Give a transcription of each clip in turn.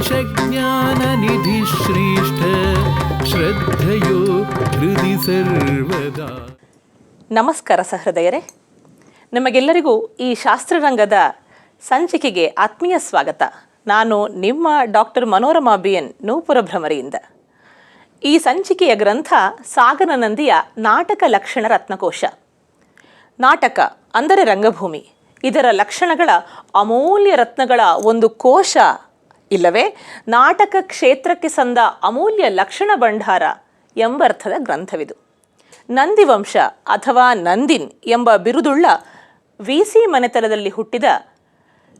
देशज्ञाननिधिश्रेष्ठ श्रद्धयो हृदि सर्वदा ನಮಸ್ಕಾರ ಸಹೃದಯರೇ ನಿಮಗೆಲ್ಲರಿಗೂ ಈ ಶಾಸ್ತ್ರರಂಗದ ಸಂಚಿಕೆಗೆ ಆತ್ಮೀಯ ಸ್ವಾಗತ ನಾನು ನಿಮ್ಮ doctor Manorama B N Nupura ಭ್ರಮರಿಯಿಂದ ಈ ಸಂಚಿಕೆಯ ಗ್ರಂಥ ಸಾಗರ ನಂದಿಯ ನಾಟಕ ಲಕ್ಷಣ ರತ್ನಕೋಶ ನಾಟಕ ಅಂದರೆ ರಂಗಭೂಮಿ ಇದರ ಲಕ್ಷಣಗಳ ಅಮೂಲ್ಯ ರತ್ನಗಳ ಒಂದು ಕೋಶ ಇಲ್ಲವೇ? ನಾಟಕ ಕ್ಷೇತ್ರಕ್ಕೆ ಸಂದ ಅಮೂಲ್ಯ ಲಕ್ಷಣ ಭಂಡಾರ ಎಂಬರ್ಥದ ಗ್ರಂಥವಿದು. ನಂದಿವಂಶ ಅಥವಾ ನಂದಿನ್ ಎಂಬ ಬಿರುದುಳ್ಳ ವಿ ಸಿ ಮನೆತನದಲ್ಲಿ ಹುಟ್ಟಿದ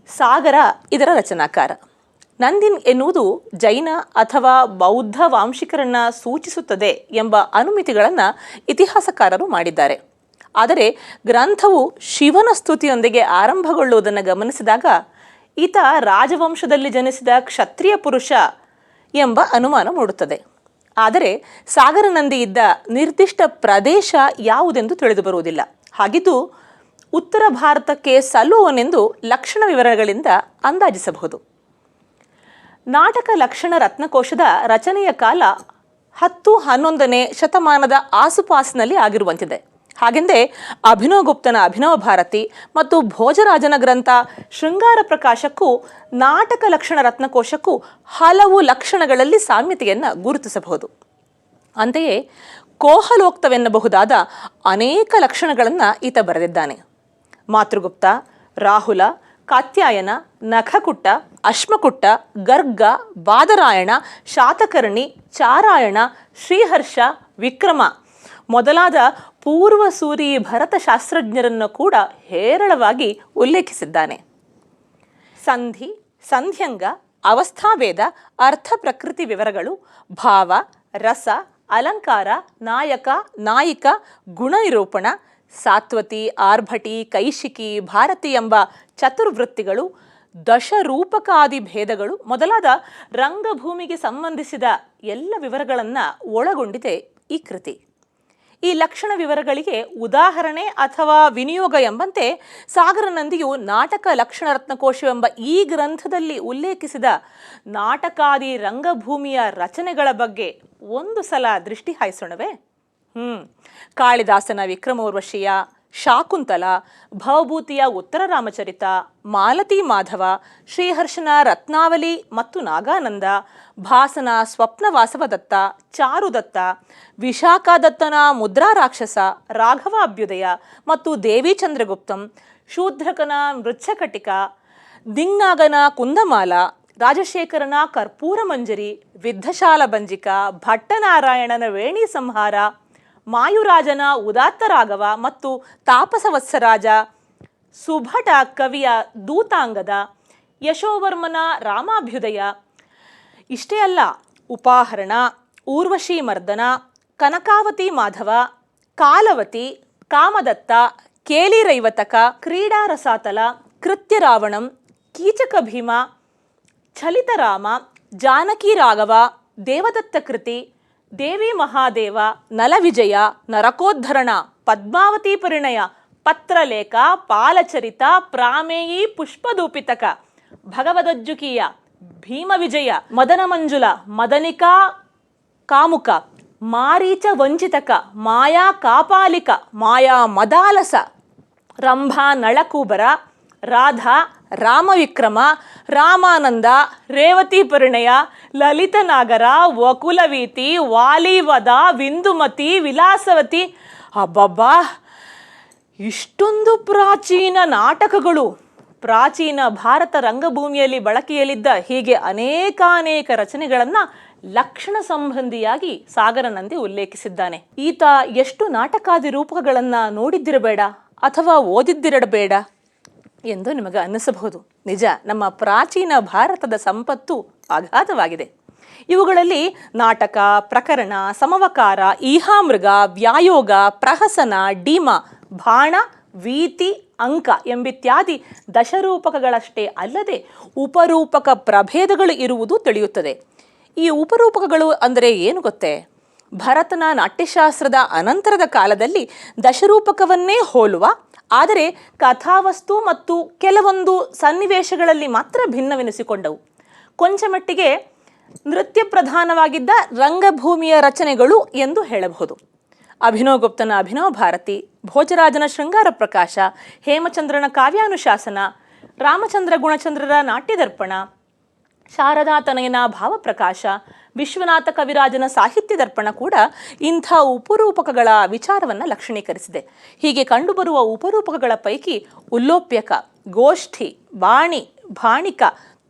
ಸಾಗರ ಇದರ ರಚನಾಕಾರ. ನಂದಿನ್ ಎನ್ನುವುದು ಜೈನ ಅಥವಾ ಬೌದ್ಧ ವಾಂಶಿಕರನ್ನು ಸೂಚಿಸುತ್ತದೆ ಎಂಬ ಅನುಮಿತಿಗಳನ್ನು ಇತಿಹಾಸಕಾರರು ಮಾಡಿದ್ದಾರೆ. ಆದರೆ ಗ್ರಂಥವು ಶಿವನ ಸ್ತುತಿಯೊಂದಿಗೆ ಆರಂಭಗೊಳ್ಳುವುದನ್ನು ಗಮನಿಸಿದಾಗ ಈತ ರಾಜವಂಶದಲ್ಲಿ ಜನಿಸಿದ ಕ್ಷತ್ರಿಯ ಪುರುಷ ಎಂಬ ಅನುಮಾನ ಮೂಡುತ್ತದೆ. ಆದರೆ ಸಾಗರನಂದಿ ಇದ್ದ ನಿರ್ದಿಷ್ಟ ಪ್ರದೇಶ ಯಾವುದೆಂದು ತಿಳಿದು ಬರುವುದಿಲ್ಲ. ಹಾಗಿದ್ದು ಉತ್ತರ ಭಾರತಕ್ಕೆ ಸಲ್ಲುವನೆಂದು ಲಕ್ಷಣ ವಿವರಗಳಿಂದ ಅಂದಾಜಿಸಬಹುದು. ನಾಟಕ ಲಕ್ಷಣ ರತ್ನಕೋಶದ ರಚನೆಯ ಕಾಲ ಹತ್ತು ಹನ್ನೊಂದನೇ ಶತಮಾನದ ಆಸುಪಾಸಿನಲ್ಲಿ ಆಗಿರುವಂತಿದೆ. ಹಾಗೆಂದೇ ಅಭಿನವಗುಪ್ತನ ಅಭಿನವ ಭಾರತಿ ಮತ್ತು ಭೋಜರಾಜನ ಗ್ರಂಥ ಶೃಂಗಾರ ಪ್ರಕಾಶಕ್ಕೂ ನಾಟಕ ಲಕ್ಷಣ ರತ್ನಕೋಶಕ್ಕೂ ಹಲವು ಲಕ್ಷಣಗಳಲ್ಲಿ ಸಾಮ್ಯತೆಯನ್ನು ಗುರುತಿಸಬಹುದು. ಅಂತೆಯೇ ಕೋಹಲೋಕ್ತವೆನ್ನಬಹುದಾದ ಅನೇಕ ಲಕ್ಷಣಗಳನ್ನು ಈತ ಬರೆದಿದ್ದಾನೆ. ಮಾತೃಗುಪ್ತ, ರಾಹುಲ, ಕಾತ್ಯಾಯನ, ನಖಕುಟ್ಟ, ಅಶ್ಮಕುಟ್ಟ, ಗರ್ಗ, ಬಾದರಾಯಣ, ಶಾತಕರ್ಣಿ, ಚಾರಾಯಣ, ಶ್ರೀಹರ್ಷ, ವಿಕ್ರಮ ಮೊದಲಾದ ಪೂರ್ವಸೂರಿ ಭರತ ಶಾಸ್ತ್ರಜ್ಞರನ್ನು ಕೂಡ ಹೇರಳವಾಗಿ ಉಲ್ಲೇಖಿಸಿದ್ದಾನೆ. ಸಂಧಿ, ಸಂಧ್ಯಂಗ ಅವಸ್ಥಾಭೇದ ಅರ್ಥ ಪ್ರಕೃತಿ ವಿವರಗಳು, ಭಾವ, ರಸ, ಅಲಂಕಾರ, ನಾಯಕ, ನಾಯಿಕ, ಗುಣನಿರೂಪಣ, ಸಾತ್ವತಿ, ಆರ್ಭಟಿ, ಕೈಶಿಕಿ, ಭಾರತಿ ಎಂಬ ಚತುರ್ವೃತ್ತಿಗಳು ದಶರೂಪಕಾದಿ ಭೇದಗಳು ಮೊದಲಾದ ರಂಗಭೂಮಿಗೆ ಸಂಬಂಧಿಸಿದ ಎಲ್ಲ ವಿವರಗಳನ್ನು ಒಳಗೊಂಡಿದೆ ಈ ಕೃತಿ. ಈ ಲಕ್ಷಣ ವಿವರಗಳಿಗೆ ಉದಾಹರಣೆ ಅಥವಾ ವಿನಿಯೋಗ ಎಂಬಂತೆ ಸಾಗರನಂದಿಯು ನಾಟಕ ಲಕ್ಷಣ ರತ್ನಕೋಶವೆಂಬ ಈ ಗ್ರಂಥದಲ್ಲಿ ಉಲ್ಲೇಖಿಸಿದ ನಾಟಕಾದಿ ರಂಗಭೂಮಿಯ ರಚನೆಗಳ ಬಗ್ಗೆ ಒಂದು ಸಲ ದೃಷ್ಟಿ ಹಾಯಿಸೋಣವೇ? ಹ್ಮ್. ಕಾಳಿದಾಸನ ವಿಕ್ರಮೋರ್ವಶಿಯ ಶಾಕುಂತಲ, ಭವಭೂತಿಯ ಉತ್ತರ ರಾಮಚರಿತ, ಮಾಲತಿ ಮಾಧವ, ಶ್ರೀಹರ್ಷನ ರತ್ನಾವಲಿ ಮತ್ತು ನಾಗಾನಂದ, ಭಾಸನ ಸ್ವಪ್ನವಾಸವದತ್ತ ಚಾರುದತ್ತ, ವಿಶಾಖಾದತ್ತನ ಮುದ್ರಾ ರಾಕ್ಷಸ ರಾಘವ ಅಭ್ಯುದಯ ಮತ್ತು ದೇವಿಚಂದ್ರಗುಪ್ತಂ, ಶೂದ್ರಕನ ಮೃಚ್ಛಕಟಿಕ ದಿಂಗಾಗನ ಕುಂದಮಾಲ, ರಾಜಶೇಖರನ ಕರ್ಪೂರ ಮಂಜರಿ, ವಿದ್ಧಶಾಲ ಬಂಜಿಕ ಭಟ್ಟನಾರಾಯಣನ ವೇಣಿ ಸಂಹಾರ ಮಾಯುರಾಜನ ಉದಾತ್ತ ರಾಘವ ಮತ್ತು ತಾಪಸವತ್ಸರಾಜ ಸುಭಟ ಕವಿಯ ದೂತಾಂಗದ ಯಶೋವರ್ಮನ ರಾಮಾಭ್ಯುದಯ. ಇಷ್ಟೇ ಅಲ್ಲ, ಉಪಾಹರಣ, ಊರ್ವಶಿ ಮರ್ದನ, ಕನಕಾವತಿ ಮಾಧವ, ಕಾಲವತಿ, ಕಾಮದತ್ತ ಕೇಲಿರೈವತಕ ಕ್ರೀಡಾ ರಸಾತಲ ಕೃತ್ಯ ರಾವಣಂ ಕೀಚಕ ಭೀಮ, ಛಲಿತರಾಮ, ಜಾನಕಿ ರಾಘವ, ದೇವದತ್ತ ಕೃತಿ దేవీ మహాదేవ నల విజయ నరకోద్ధరణ పద్మావతి పరిణయ పత్రలేఖ పాలచరిత ప్రామేయీ పుష్పదూపితక భగవదజ్జుకీయ భీమ విజయ మదన మంజుల మదనికా కాముక మారీచ వంచితక మాయా కాపాలిక మాయా మదాలస రంభా నళకూబర రాధ ರಾಮವಿಕ್ರಮ, ರಾಮಾನಂದ, ರೇವತಿ ಪರಿಣಯ ಲಲಿತನಾಗರ ವಕುಲವೀತಿ, ವಾಲಿವದ, ವಿಂದುಮತಿ, ವಿಲಾಸವತಿ. ಅಬ್ಬಬ್ಬಾ! ಇಷ್ಟೊಂದು ಪ್ರಾಚೀನ ನಾಟಕಗಳು. ಪ್ರಾಚೀನ ಭಾರತ ರಂಗಭೂಮಿಯಲ್ಲಿ ಬಳಕೆಯಲ್ಲಿದ್ದ ಹೀಗೆ ಅನೇಕಾನೇಕ ರಚನೆಗಳನ್ನು ಲಕ್ಷಣ ಸಂಬಂಧಿಯಾಗಿ ಸಾಗರನಂದಿ ಉಲ್ಲೇಖಿಸಿದ್ದಾನೆ. ಈತ ಎಷ್ಟು ನಾಟಕಾದಿ ರೂಪಗಳನ್ನು ನೋಡಿದ್ದಿರಬೇಡ ಅಥವಾ ಓದಿದ್ದಿರಬೇಡ? ಎಂದು ನಿಮಗೆ ಅನ್ನಿಸಬಹುದು. ನಿಜ, ನಮ್ಮ ಪ್ರಾಚೀನ ಭಾರತದ ಸಂಪತ್ತು ಅಗಾಧವಾಗಿದೆ ಇವುಗಳಲ್ಲಿ ನಾಟಕ, ಪ್ರಕರಣ, ಸಮವಕಾರ ಈಹಾಮೃಗ ವ್ಯಾಯೋಗ, ಪ್ರಹಸನ, ಡೀಮ, ಬಾಣ, ವೀತಿ, ಅಂಕ ಎಂಬಿತ್ಯಾದಿ ದಶರೂಪಕಗಳಷ್ಟೇ ಅಲ್ಲದೆ ಉಪರೂಪಕ ಪ್ರಭೇದಗಳು ಇರುವುದು ತಿಳಿಯುತ್ತದೆ. ಈ ಉಪರೂಪಕಗಳು ಅಂದರೆ ಏನು ಗೊತ್ತೇ? ಭರತನ ನಾಟ್ಯಶಾಸ್ತ್ರದ ಅನಂತರದ ಕಾಲದಲ್ಲಿ ದಶರೂಪಕವನ್ನೇ ಹೋಲುವ ಆದರೆ ಕಥಾವಸ್ತು ಮತ್ತು ಕೆಲವೊಂದು ಸನ್ನಿವೇಶಗಳಲ್ಲಿ ಮಾತ್ರ ಭಿನ್ನವೆನಿಸಿಕೊಂಡವು. ಕೊಂಚ ಮಟ್ಟಿಗೆ ನೃತ್ಯ ಪ್ರಧಾನವಾಗಿದ್ದ ರಂಗಭೂಮಿಯ ರಚನೆಗಳು ಎಂದು ಹೇಳಬಹುದು. ಅಭಿನವ್ ಗುಪ್ತನ ಅಭಿನವ ಭಾರತಿ, ಭೋಜರಾಜನ ಶೃಂಗಾರ ಪ್ರಕಾಶ, ಹೇಮಚಂದ್ರನ ಕಾವ್ಯಾನುಶಾಸನ, ರಾಮಚಂದ್ರ ಗುಣಚಂದ್ರರ ನಾಟ್ಯದರ್ಪಣ, ಶಾರದಾ ತನಯನ ಭಾವಪ್ರಕಾಶ ವಿಶ್ವನಾಥ ಕವಿರಾಜನ ಸಾಹಿತ್ಯ ದರ್ಪಣ ಕೂಡ ಇಂಥ ಉಪರೂಪಕಗಳ ವಿಚಾರವನ್ನು ಲಕ್ಷಣೀಕರಿಸಿದೆ. ಹೀಗೆ ಕಂಡುಬರುವ ಉಪರೂಪಕಗಳ ಪೈಕಿ ಉಲ್ಲೋಪ್ಯಕ, ಗೋಷ್ಠಿ ಬಾಣಿ ಭಾಣಿಕ,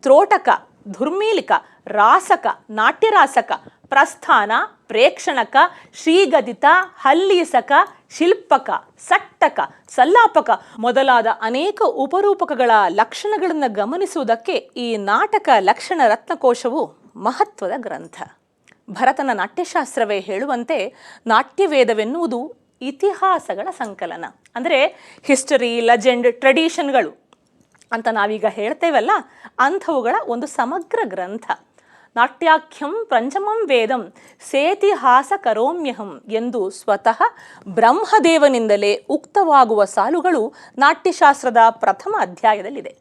ತ್ರೋಟಕ, ಧುರ್ಮೀಲಿಕ, ರಾಸಕ, ನಾಟ್ಯರಾಸಕ, ಪ್ರಸ್ಥಾನ, ಪ್ರೇಕ್ಷಣಕ, ಶ್ರೀಗದಿತ, ಹಲ್ಲೀಸಕ, ಶಿಲ್ಪಕ, ಸಟ್ಟಕ, ಸಲ್ಲಾಪಕ ಮೊದಲಾದ ಅನೇಕ ಉಪರೂಪಕಗಳ ಲಕ್ಷಣಗಳನ್ನು ಗಮನಿಸುವುದಕ್ಕೆ ಈ ನಾಟಕ ಲಕ್ಷಣ ರತ್ನಕೋಶವು ಮಹತ್ವದ ಗ್ರಂಥ. ಭರತನ ನಾಟ್ಯಶಾಸ್ತ್ರವೇ ಹೇಳುವಂತೆ ನಾಟ್ಯವೇದವೆನ್ನುವುದು ಇತಿಹಾಸಗಳ ಸಂಕಲನ. ಅಂದರೆ ಹಿಸ್ಟರಿ ಲೆಜೆಂಡ್ ಟ್ರೆಡಿಷನ್ಗಳು ಅಂತ ನಾವೀಗ ಹೇಳ್ತೇವಲ್ಲ, ಅಂಥವುಗಳ ಒಂದು ಸಮಗ್ರ ಗ್ರಂಥ. ನಾಟ್ಯಾಖ್ಯಂ ಪಂಚಮಂ ವೇದಂ ಸೇತಿಹಾಸ ಕರೋಮ್ಯಹಂ ಎಂದು ಸ್ವತಃ ಬ್ರಹ್ಮದೇವನಿಂದಲೇ ಉಕ್ತವಾಗುವ ಸಾಲುಗಳು ನಾಟ್ಯಶಾಸ್ತ್ರದ ಪ್ರಥಮ ಅಧ್ಯಾಯದಲ್ಲಿದೆ.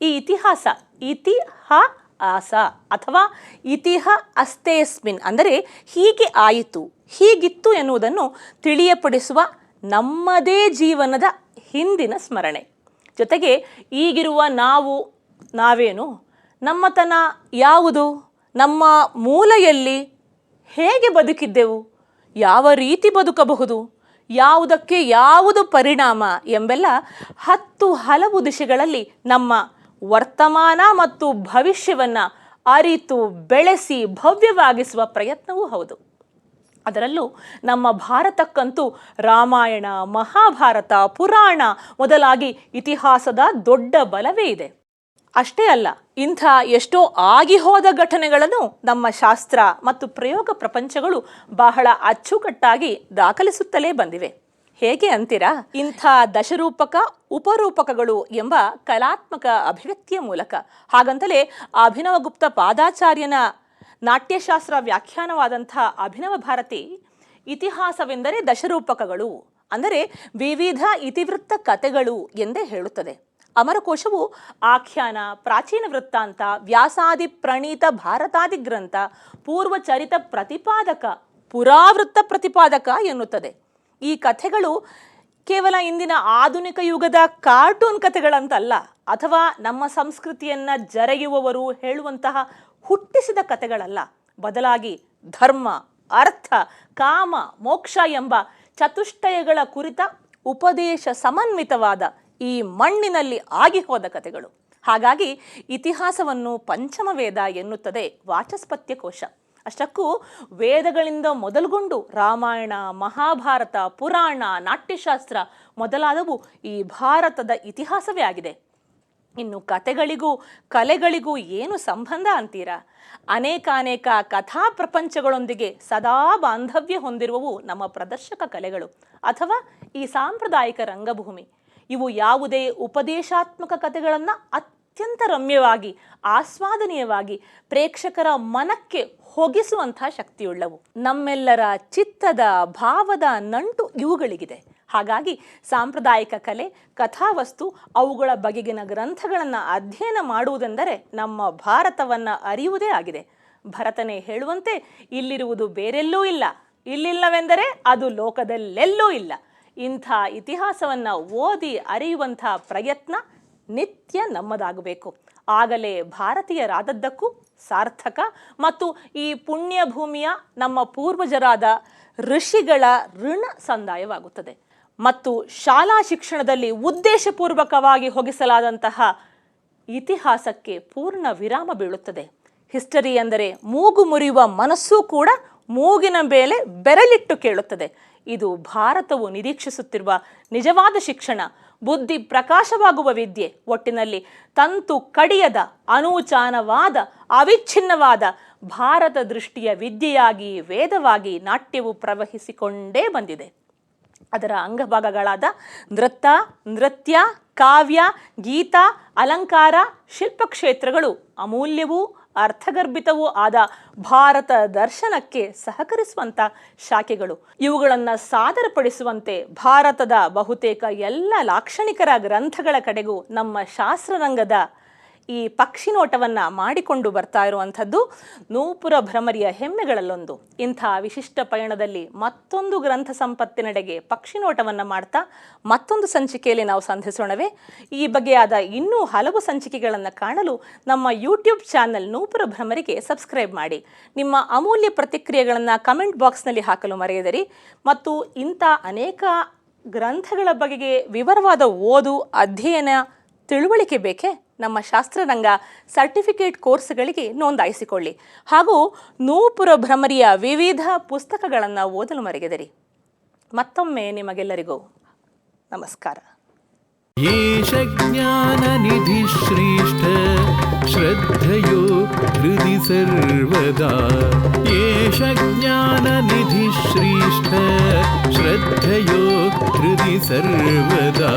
ಈ ಇತಿಹಾಸ ಇತಿಹ ಆಸ ಅಥವಾ ಇತಿಹ ಅಸ್ತೇಸ್ಮಿನ್ ಅಂದರೆ ಹೀಗೆ ಆಯಿತು, ಹೀಗಿತ್ತು ಎನ್ನುವುದನ್ನು ತಿಳಿಯಪಡಿಸುವ ನಮ್ಮದೇ ಜೀವನದ ಹಿಂದಿನ ಸ್ಮರಣೆ. ಜೊತೆಗೆ ಈಗಿರುವ ನಾವು, ನಾವೇನು? ನಮ್ಮತನ ಯಾವುದು? ನಮ್ಮ ಮೂಲೆಯಲ್ಲಿ ಹೇಗೆ ಬದುಕಿದ್ದೆವು? ಯಾವ ರೀತಿ ಬದುಕಬಹುದು? ಯಾವುದಕ್ಕೆ ಯಾವುದು ಪರಿಣಾಮ ಎಂಬೆಲ್ಲ ಹತ್ತು ಹಲವು ದಿಶೆಗಳಲ್ಲಿ ನಮ್ಮ ವರ್ತಮಾನ ಮತ್ತು ಭವಿಷ್ಯವನ್ನು ಅರಿತು ಬೆಳೆಸಿ ಭವ್ಯವಾಗಿಸುವ ಪ್ರಯತ್ನವೂ ಹೌದು. ಅದರಲ್ಲೂ ನಮ್ಮ ಭಾರತಕ್ಕಂತೂ ರಾಮಾಯಣ, ಮಹಾಭಾರತ, ಪುರಾಣ ಮೊದಲಾಗಿ ಇತಿಹಾಸದ ದೊಡ್ಡ ಬಲವೇ ಇದೆ. ಅಷ್ಟೇ ಅಲ್ಲ, ಇಂಥ ಎಷ್ಟೋ ಆಗಿ ಹೋದ ಘಟನೆಗಳನ್ನು ನಮ್ಮ ಶಾಸ್ತ್ರ ಮತ್ತು ಪ್ರಯೋಗ ಪ್ರಪಂಚಗಳು ಬಹಳ ಅಚ್ಚುಕಟ್ಟಾಗಿ ದಾಖಲಿಸುತ್ತಲೇ ಬಂದಿವೆ. ಹೇಗೆ ಅಂತೀರಾ? ಇಂಥ ದಶರೂಪಕ, ಉಪರೂಪಕಗಳು ಎಂಬ ಕಲಾತ್ಮಕ ಅಭಿವ್ಯಕ್ತಿಯ ಮೂಲಕ. ಹಾಗಂತಲೇ ಅಭಿನವಗುಪ್ತ ಪಾದಾಚಾರ್ಯನ ನಾಟ್ಯಶಾಸ್ತ್ರ ವ್ಯಾಖ್ಯಾನವಾದಂಥ ಅಭಿನವ ಭಾರತಿ ಇತಿಹಾಸವೆಂದರೆ ದಶರೂಪಕಗಳು, ಅಂದರೆ ವಿವಿಧ ಇತಿವೃತ್ತ ಕಥೆಗಳು ಎಂದೇ ಹೇಳುತ್ತದೆ. ಅಮರಕೋಶವು ಆಖ್ಯಾನ, ಪ್ರಾಚೀನ ವೃತ್ತಾಂತ, ವ್ಯಾಸಾದಿ ಪ್ರಣೀತ ಭಾರತಾದಿ ಗ್ರಂಥ, ಪೂರ್ವಚರಿತ ಪ್ರತಿಪಾದಕ, ಪುರಾವೃತ್ತ ಪ್ರತಿಪಾದಕ ಎನ್ನುತ್ತದೆ. ಈ ಕಥೆಗಳು ಕೇವಲ ಇಂದಿನ ಆಧುನಿಕ ಯುಗದ ಕಾರ್ಟೂನ್ ಕಥೆಗಳಂತಲ್ಲ, ಅಥವಾ ನಮ್ಮ ಸಂಸ್ಕೃತಿಯನ್ನ ಜರೆಯುವವರು ಹೇಳುವಂತಹ ಹುಟ್ಟಿಸಿದ ಕಥೆಗಳಲ್ಲ. ಬದಲಾಗಿ ಧರ್ಮ, ಅರ್ಥ, ಕಾಮ, ಮೋಕ್ಷ ಎಂಬ ಚತುಷ್ಟಯಗಳ ಕುರಿತ ಉಪದೇಶ ಸಮನ್ವಿತವಾದ ಈ ಮಣ್ಣಿನಲ್ಲಿ ಆಗಿ ಹೋದ ಕಥೆಗಳು. ಹಾಗಾಗಿ ಇತಿಹಾಸವನ್ನು ಪಂಚಮ ವೇದ ಎನ್ನುತ್ತದೆ ವಾಚಸ್ಪತ್ಯ ಕೋಶ ಅಷ್ಟಕ್ಕೂ ವೇದಗಳಿಂದ ಮೊದಲುಗೊಂಡು ರಾಮಾಯಣ, ಮಹಾಭಾರತ, ಪುರಾಣ, ನಾಟ್ಯಶಾಸ್ತ್ರ ಮೊದಲಾದವು ಈ ಭಾರತದ ಇತಿಹಾಸವೇ ಆಗಿದೆ. ಇನ್ನು ಕತೆಗಳಿಗೂ ಕಲೆಗಳಿಗೂ ಏನು ಸಂಬಂಧ ಅಂತೀರಾ? ಅನೇಕಾನೇಕ ಕಥಾ ಪ್ರಪಂಚಗಳೊಂದಿಗೆ ಸದಾ ಬಾಂಧವ್ಯ ಹೊಂದಿರುವವು ನಮ್ಮ ಪ್ರದರ್ಶಕ ಕಲೆಗಳು, ಅಥವಾ ಈ ಸಾಂಪ್ರದಾಯಿಕ ರಂಗಭೂಮಿ. ಇವು ಯಾವುದೇ ಉಪದೇಶಾತ್ಮಕ ಕಥೆಗಳನ್ನು ಅತ್ಯಂತ ರಮ್ಯವಾಗಿ, ಆಸ್ವಾದನೀಯವಾಗಿ ಪ್ರೇಕ್ಷಕರ ಮನಕ್ಕೆ ಹೊಗಿಸುವಂತಹ ಶಕ್ತಿಯುಳ್ಳವು. ನಮ್ಮೆಲ್ಲರ ಚಿತ್ತದ, ಭಾವದ ನಂಟು ಇವುಗಳಿಗಿದೆ. ಹಾಗಾಗಿ ಸಾಂಪ್ರದಾಯಿಕ ಕಲೆ, ಕಥಾವಸ್ತು, ಅವುಗಳ ಬಗೆಗಿನ ಗ್ರಂಥಗಳನ್ನು ಅಧ್ಯಯನ ಮಾಡುವುದೆಂದರೆ ನಮ್ಮ ಭಾರತವನ್ನು ಅರಿಯುವುದೇ ಆಗಿದೆ. ಭರತನೇ ಹೇಳುವಂತೆ, ಇಲ್ಲಿರುವುದು ಬೇರೆಲ್ಲೂ ಇಲ್ಲ. ಇಲ್ಲಿಲ್ಲವೆಂದರೆ ಅದು ಲೋಕದಲ್ಲೆಲ್ಲೂ ಇಲ್ಲ. ಇಂಥ ಇತಿಹಾಸವನ್ನು ಓದಿ ಅರಿಯುವಂಥ ಪ್ರಯತ್ನ ನಿತ್ಯ ನಮ್ಮದಾಗಬೇಕು. ಆಗಲೇ ಭಾರತೀಯರಾದದ್ದಕ್ಕೂ ಸಾರ್ಥಕ ಮತ್ತು ಈ ಪುಣ್ಯ ಭೂಮಿಯ ನಮ್ಮ ಪೂರ್ವಜರಾದ ಋಷಿಗಳ ಋಣ ಸಂದಾಯವಾಗುತ್ತದೆ. ಮತ್ತು ಶಾಲಾ ಶಿಕ್ಷಣದಲ್ಲಿ ಉದ್ದೇಶಪೂರ್ವಕವಾಗಿ ಹೊಗಿಸಲಾದಂತಹ ಇತಿಹಾಸಕ್ಕೆ ಪೂರ್ಣ ವಿರಾಮ ಬೀಳುತ್ತದೆ. ಹಿಸ್ಟರಿ ಎಂದರೆ ಮೂಗು ಮುರಿಯುವ ಮನಸ್ಸೂ ಕೂಡ ಮೂಗಿನ ಮೇಲೆ ಬೆರಳಿಟ್ಟು ಕೇಳುತ್ತದೆ. ಇದು ಭಾರತವು ನಿರೀಕ್ಷಿಸುತ್ತಿರುವ ನಿಜವಾದ ಶಿಕ್ಷಣ. ಬುದ್ಧಿ ಪ್ರಕಾಶವಾಗುವ ವಿದ್ಯೆ. ಒಟ್ಟಿನಲ್ಲಿ ತಂತು ಕಡಿಯದ, ಅನೂಚಾನವಾದ, ಅವಿಚ್ಛಿನ್ನವಾದ ಭಾರತ ದೃಷ್ಟಿಯ ವಿದ್ಯೆಯಾಗಿ ವೇದವಾಗಿ ನಾಟ್ಯವು ಪ್ರವಹಿಸಿಕೊಂಡೇ ಬಂದಿದೆ. ಅದರ ಅಂಗಭಾಗಗಳಾದ ನೃತ್ಯ ನೃತ್ಯ, ಕಾವ್ಯ, ಗೀತ, ಅಲಂಕಾರ, ಶಿಲ್ಪಕ್ಷೇತ್ರಗಳು ಅಮೂಲ್ಯವೂ ಅರ್ಥಗರ್ಭಿತವೂ ಆದ ಭಾರತ ದರ್ಶನಕ್ಕೆ ಸಹಕರಿಸುವಂಥ ಶಾಖೆಗಳು. ಇವುಗಳನ್ನು ಸಾದರಪಡಿಸುವಂತೆ ಭಾರತದ ಬಹುತೇಕ ಎಲ್ಲ ಲಾಕ್ಷಣಿಕರ ಗ್ರಂಥಗಳ ಕಡೆಗೂ ನಮ್ಮ ಶಾಸ್ತ್ರರಂಗದ ಈ ಪಕ್ಷಿ ನೋಟವನ್ನು ಮಾಡಿಕೊಂಡು ಬರ್ತಾ ಇರುವಂಥದ್ದು ನೂಪುರ ಭ್ರಮರಿಯ ಹೆಮ್ಮೆಗಳಲ್ಲೊಂದು. ಇಂಥ ವಿಶಿಷ್ಟ ಪಯಣದಲ್ಲಿ ಮತ್ತೊಂದು ಗ್ರಂಥ ಸಂಪತ್ತಿನೆಡೆಗೆ ಪಕ್ಷಿ ನೋಟವನ್ನು ಮಾಡ್ತಾ ಮತ್ತೊಂದು ಸಂಚಿಕೆಯಲ್ಲಿ ನಾವು ಸಂಧಿಸೋಣವೇ. ಈ ಬಗೆಯಾದ ಇನ್ನೂ ಹಲವು ಸಂಚಿಕೆಗಳನ್ನು ಕಾಣಲು ನಮ್ಮ ಯೂಟ್ಯೂಬ್ ಚಾನಲ್ ನೂಪುರ ಭ್ರಮರಿಗೆ ಸಬ್ಸ್ಕ್ರೈಬ್ ಮಾಡಿ. ನಿಮ್ಮ ಅಮೂಲ್ಯ ಪ್ರತಿಕ್ರಿಯೆಗಳನ್ನು ಕಮೆಂಟ್ ಬಾಕ್ಸ್ನಲ್ಲಿ ಹಾಕಲು ಮರೆಯದಿರಿ. ಮತ್ತು ಇಂಥ ಅನೇಕ ಗ್ರಂಥಗಳ ಬಗೆಗೆ ವಿವರವಾದ ಓದು, ಅಧ್ಯಯನ, ತಿಳುವಳಿಕೆ ಬೇಕೇ? ನಮ್ಮ ಶಾಸ್ತ್ರರಂಗ ಸರ್ಟಿಫಿಕೇಟ್ ಕೋರ್ಸ್ಗಳಿಗೆ ನೋಂದಾಯಿಸಿಕೊಳ್ಳಿ ಹಾಗೂ ನೂಪುರ ಭ್ರಮರಿಯ ವಿವಿಧ ಪುಸ್ತಕಗಳನ್ನು ಓದಲು ಮರೆಯದಿರಿ ಮತ್ತೊಮ್ಮೆ ನಿಮಗೆಲ್ಲರಿಗೂ ನಮಸ್ಕಾರ येष ज्ञाननिधिश्रेष्ठ श्रद्धयो हृदि सर्वदा एष ज्ञाननिधिश्रेष्ठ श्रद्धयो हृदि सर्वदा